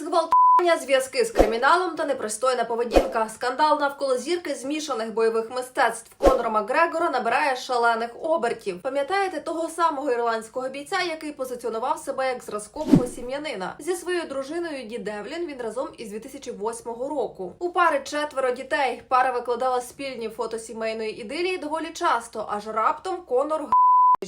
Зґвалтування, зв'язки з криміналом та непристойна поведінка. Скандал навколо зірки змішаних бойових мистецтв Конора Макгрегора набирає шалених обертів. Пам'ятаєте того самого ірландського бійця, який позиціонував себе як зразкового сім'янина зі своєю дружиною Ді Девлін. Він разом із 2008 року. У пари четверо дітей. Пара викладала спільні фото сімейної ідилії доволі часто, аж раптом Конор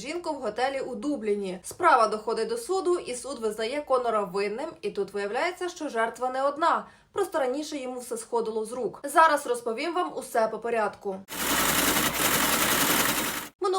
Жінку в готелі у Дубліні. Справа доходить до суду, і суд визнає Конора винним. І тут виявляється, що жертва не одна. Просто раніше йому все сходило з рук. Зараз розповім вам усе по порядку.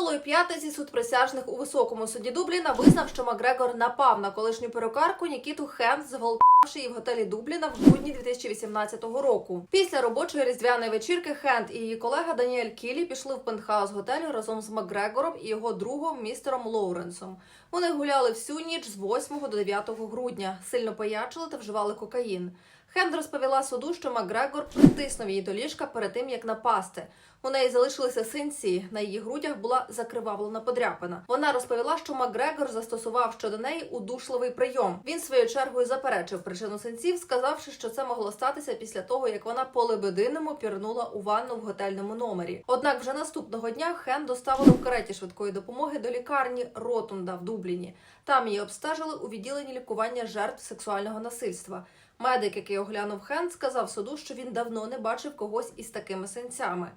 Минулої п'ятниці суд присяжних у високому суді Дубліна визнав, що Макгрегор напав на колишню перукарку Нікіту Хенс, зґвалтувавши її в готелі Дубліна в грудні 2018 року. Після робочої різдвяної вечірки Хенд і її колега Даніель Кілі пішли в пентхаус готелю разом з Макгрегором і його другом містером Лоуренсом. Вони гуляли всю ніч з 8 до 9 грудня, сильно паячили та вживали кокаїн. Хенд розповіла суду, що Макгрегор притиснув її до ліжка перед тим, як напасти. У неї залишилися синці, на її грудях була закривавлена подряпина. Вона розповіла, що Макгрегор застосував щодо неї удушливий прийом. Він своєю чергою заперечив причину синців, сказавши, що це могло статися після того, як вона по лебединому пірнула у ванну в готельному номері. Однак вже наступного дня Хен доставили в кареті швидкої допомоги до лікарні Ротунда в Дубліні. Там її обстежили у відділенні лікування жертв сексуального насильства. Медик, який оглянув Хен, сказав суду, що він давно не бачив когось із такими синцями.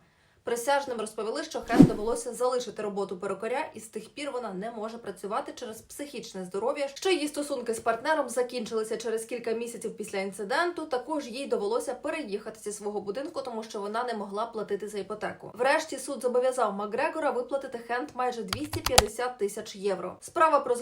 Присяжним розповіли, що Хен довелося залишити роботу перукаря, і з тих пір вона не може працювати через психічне здоров'я. Що її стосунки з партнером закінчилися через кілька місяців після інциденту. Також їй довелося переїхати зі свого будинку, тому що вона не могла платити за іпотеку. Врешті суд зобов'язав Макгрегора виплатити Хенд майже 250 тисяч євро. Справа про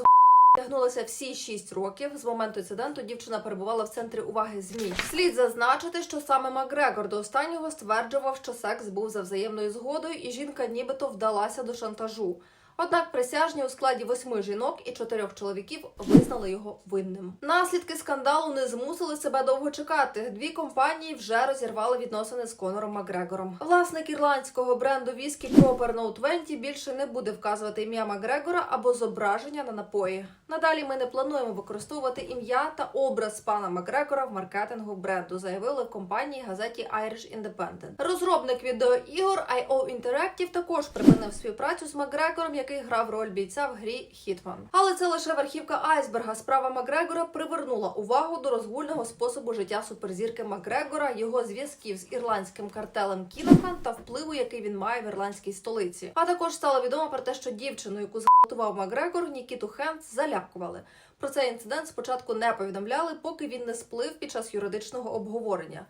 Тягнулося всі шість років. З моменту інциденту дівчина перебувала в центрі уваги змі. Слід зазначити, що саме Макгрегор до останнього стверджував, що секс був за взаємною згодою, і жінка нібито вдалася до шантажу. Однак присяжні у складі восьми жінок і чотирьох чоловіків визнали його винним. Наслідки скандалу не змусили себе довго чекати. Дві компанії вже розірвали відносини з Конором Макгрегором. Власник ірландського бренду віскі Proper No 20 більше не буде вказувати ім'я Макгрегора або зображення на напої. Надалі ми не плануємо використовувати ім'я та образ пана Макгрегора в маркетингу бренду, заявили в компанії газеті Irish Independent. Розробник відеоігор IO Interactive також припинив співпрацю з Макгрегором, який грав роль бійця в грі Хітман. Але це лише верхівка айсберга. Справа Макгрегора привернула увагу до розгульного способу життя суперзірки Макгрегора, його зв'язків з ірландським картелем Кінохан та впливу, який він має в ірландській столиці. А також стало відомо про те, що дівчину, яку зґвалтував Макгрегор, Нікіту Хенс залякували. Про цей інцидент спочатку не повідомляли, поки він не сплив під час юридичного обговорення.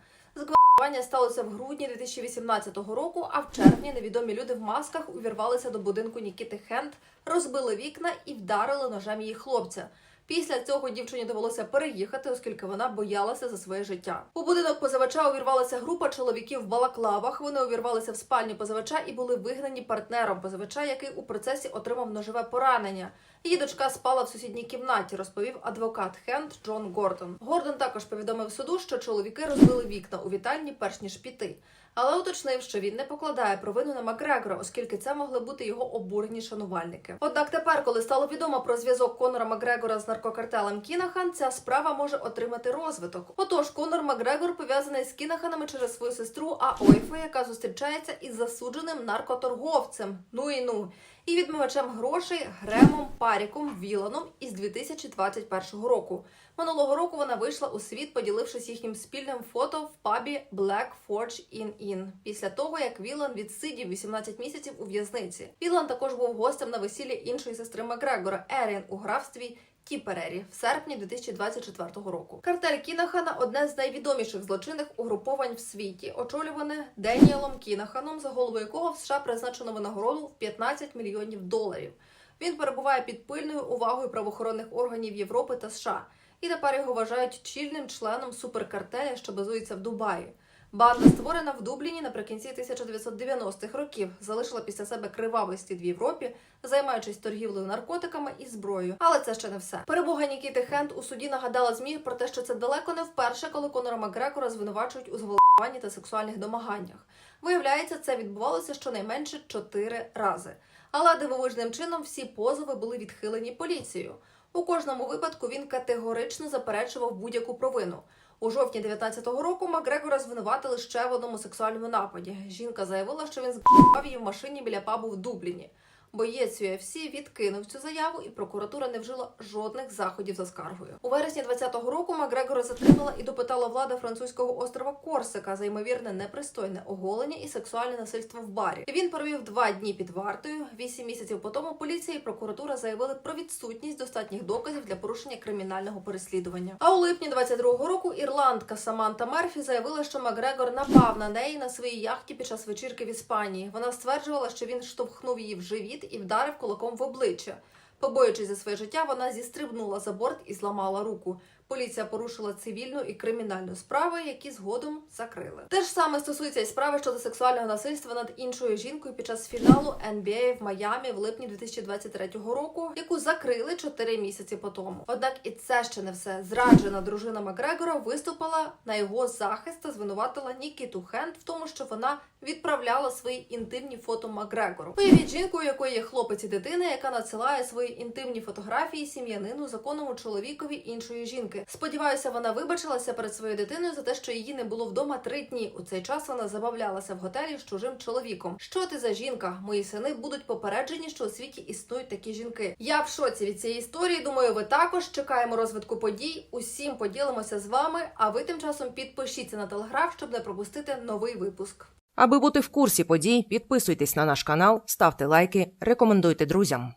Зґвалтування сталося в грудні 2018 року, а в червні невідомі люди в масках увірвалися до будинку Нікіти Хент, розбили вікна і вдарили ножем її хлопця. Після цього дівчині довелося переїхати, оскільки вона боялася за своє життя. У будинок позивача увірвалася група чоловіків в балаклавах. Вони увірвалися в спальню позивача і були вигнані партнером позивача, який у процесі отримав ножове поранення. Її дочка спала в сусідній кімнаті, розповів адвокат Хенд Джон Гордон. Гордон також повідомив суду, що чоловіки розбили вікна у вітальні, перш ніж піти. Але уточнив, що він не покладає провину на Макгрегора, оскільки це могли бути його обурені шанувальники. Однак тепер, коли стало відомо про зв'язок Конора Макгрегора з наркокартелем Кінахан, ця справа може отримати розвиток. Отож, Конор Макгрегор пов'язаний з Кінаханами через свою сестру Аойфу, яка зустрічається із засудженим наркоторговцем. Ну і ну. І відмивачем грошей Гремом Паріком Віланом із 2021 року. Минулого року вона вийшла у світ, поділившись їхнім спільним фото в пабі Black Forge Inn Inn, після того як Вілан відсидів 18 місяців у в'язниці. Вілан також був гостем на весіллі іншої сестри Макгрегора Ерін у графстві. Тіперері в серпні 2024 року. Картель Кінахана одне з найвідоміших злочинних угруповань в світі, очолюване Деніелом Кінаханом, за голову якого в США призначено винагороду в 15 мільйонів доларів. Він перебуває під пильною увагою правоохоронних органів Європи та США, і тепер його вважають чільним членом суперкартеля, що базується в Дубаї. Банда, створена в Дубліні наприкінці 1990-х років, залишила після себе кривавий слід в Європі, займаючись торгівлею наркотиками і зброєю. Але це ще не все. Перемога Нікіти Хенд у суді нагадала змі про те, що це далеко не вперше, коли Конора Макгрегора звинувачують у зґвалтуванні та сексуальних домаганнях. Виявляється, це відбувалося щонайменше чотири рази. Але дивовижним чином всі позови були відхилені поліцією. У кожному випадку він категорично заперечував будь-яку провину. У жовтні 19-го року Макгрегора звинуватили ще в одному сексуальному нападі. Жінка заявила, що він збивав її в машині біля пабу в Дубліні. Боєць UFC відкинув цю заяву, і прокуратура не вжила жодних заходів за скаргою. У вересні 20-го року Макгрегора затримала і допитала влада французького острова Корсика за ймовірне непристойне оголення і сексуальне насильство в барі. Він провів два дні під вартою. Вісім місяців по тому поліція і прокуратура заявили про відсутність достатніх доказів для порушення кримінального переслідування. А у липні 22-го року ірландка Саманта Мерфі заявила, що Макгрегор напав на неї на своїй яхті під час вечірки в Іспанії. Вона стверджувала, що він штовхнув її в живіт і вдарив кулаком в обличчя. Побоюючись за своє життя, вона зістрибнула за борт і зламала руку. Поліція порушила цивільну і кримінальну справи, які згодом закрили. Те ж саме стосується і справи щодо сексуального насильства над іншою жінкою під час фіналу NBA в Майамі в липні 2023 року, яку закрили 4 місяці по тому. Однак і це ще не все. Зраджена дружина Макгрегора виступила на його захист та звинуватила Нікіту Хенд в тому, що вона відправляла свої інтимні фото Макгрегору. Уявіть жінку, у якої є хлопець і дитина, яка надсилає свої інтимні фотографії сім'янину законному чоловікові іншої жінки. Сподіваюся, вона вибачилася перед своєю дитиною за те, що її не було вдома три дні. У цей час вона забавлялася в готелі з чужим чоловіком. Що ти за жінка? Мої сини будуть попереджені, що у світі існують такі жінки. Я в шоці від цієї історії. Думаю, ви також чекаємо розвитку подій. Усім поділимося з вами. А ви тим часом підпишіться на телеграф, щоб не пропустити новий випуск. Аби бути в курсі подій, підписуйтесь на наш канал, ставте лайки, рекомендуйте друзям.